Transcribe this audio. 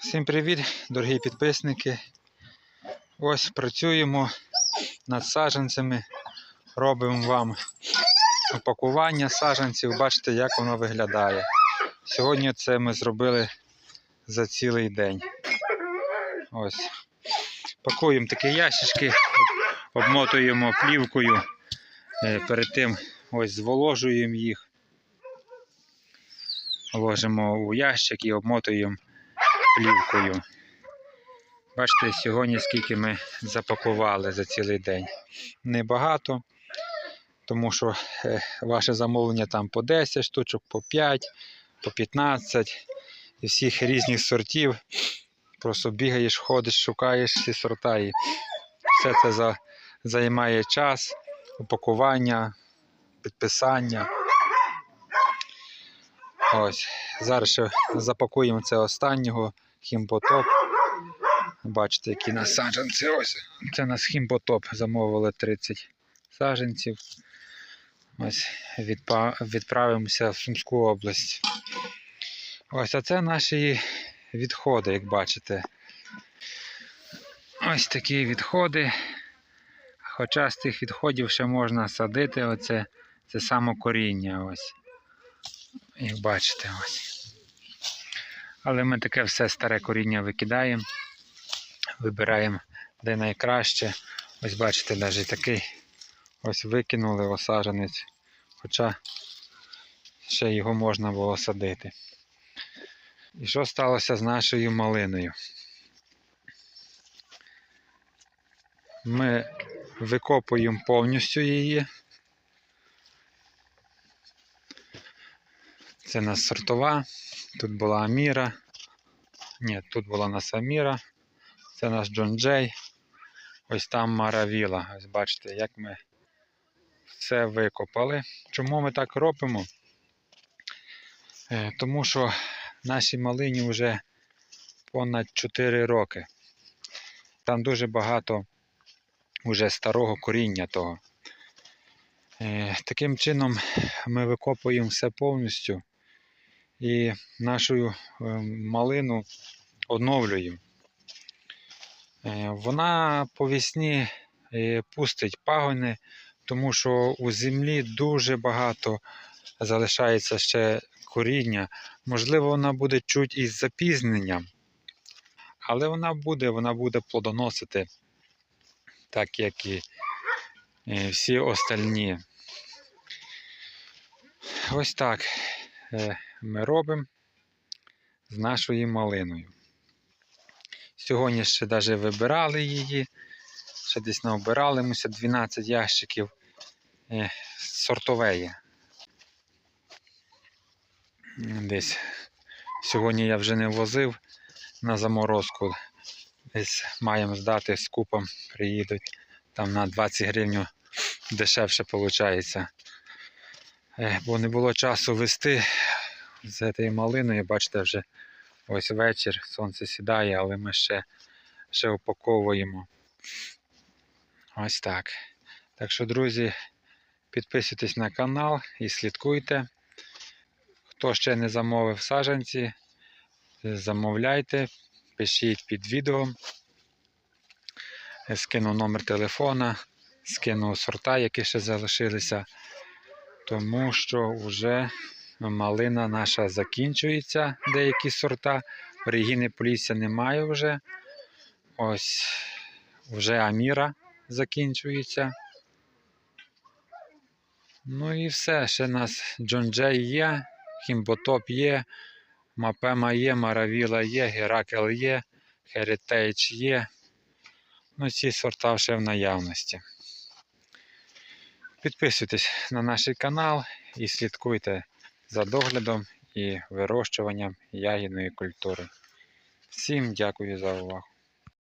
Всім привіт, дорогі підписники. Ось працюємо над саджанцями, робимо вам упакування саджанців, бачите, як воно виглядає. Сьогодні це ми зробили за цілий день. Ось. Пакуємо такі ящички, обмотуємо плівкою, е, перед тим ось зволожуємо їх. Ложимо у ящик і обмотуємо плівкою. Бачите, сьогодні скільки ми запакували за цілий день. Небагато, тому що е, ваше замовлення там по 10 штучок, по 5, по 15 і всіх різних сортів. Просто бігаєш, ходиш, шукаєш ці сорта і все це за, займає час, упакування, підписання. Ось. Зараз ще запакуємо це останнього хімботоп. Бачите, які нас саджанці. Ось. Це нас хімботоп. Замовили 30 саджанців. Ось відправимося в Сумську область. Ось, а це наші відходи, як бачите. Ось такі відходи. Хоча з цих відходів ще можна садити, оце це самокоріння. Ось. Як бачите, ось. Але ми таке все старе коріння викидаємо, вибираємо де найкраще. Ось бачите, навіть такий ось викинули осадженець, хоча ще його можна було садити. І що сталося з нашою малиною? Ми викопуємо повністю її. Це у нас сортова. Тут була Аміра. Ні, тут була у нас Аміра. Це наш Джон Джей. Ось там Маравіла. Ось бачите, як ми все викопали. Чому ми так робимо? Е, Тому що нашій малині вже понад 4 роки. Там дуже багато вже старого коріння того. Е, Таким чином ми викопуємо все повністю і нашу е, малину оновлюємо. Е, Вона по весні е, пустить пагони, тому що у землі дуже багато залишається ще коріння. Можливо, вона буде чуть із запізненням, але вона буде, вона буде плодоносити, так як і всі остальні. Ось так ми робимо з нашою малиною. Сьогодні ще навіть вибирали її, ще десь наобиралимося 12 ящиків е, сортовеї. Десь сьогодні я вже не возив на заморозку. Десь маємо здати з купом, приїдуть. Там на 20 гривень дешевше виходить. Бо не було часу вести з цією малиною. Бачите, вже ось вечір, сонце сідає, але ми ще, ще упаковуємо. Ось так. Так що, друзі, підписуйтесь на канал і слідкуйте. Хто ще не замовив саджанці, замовляйте, пишіть під відео. Скину номер телефона, скину сорта, які ще залишилися, тому що вже малина наша закінчується, деякі сорта. Оригіни полісся немає вже. Ось вже Аміра закінчується. Ну і все. Ще у нас Джон Джей є, Хімботоп є, Мапема є, Маравіла є, Геракел є, Heritage є. Ну, ці сорта ще в наявності. Підписуйтесь на наш канал і слідкуйте за доглядом і вирощуванням ягідної культури. Всім дякую за увагу.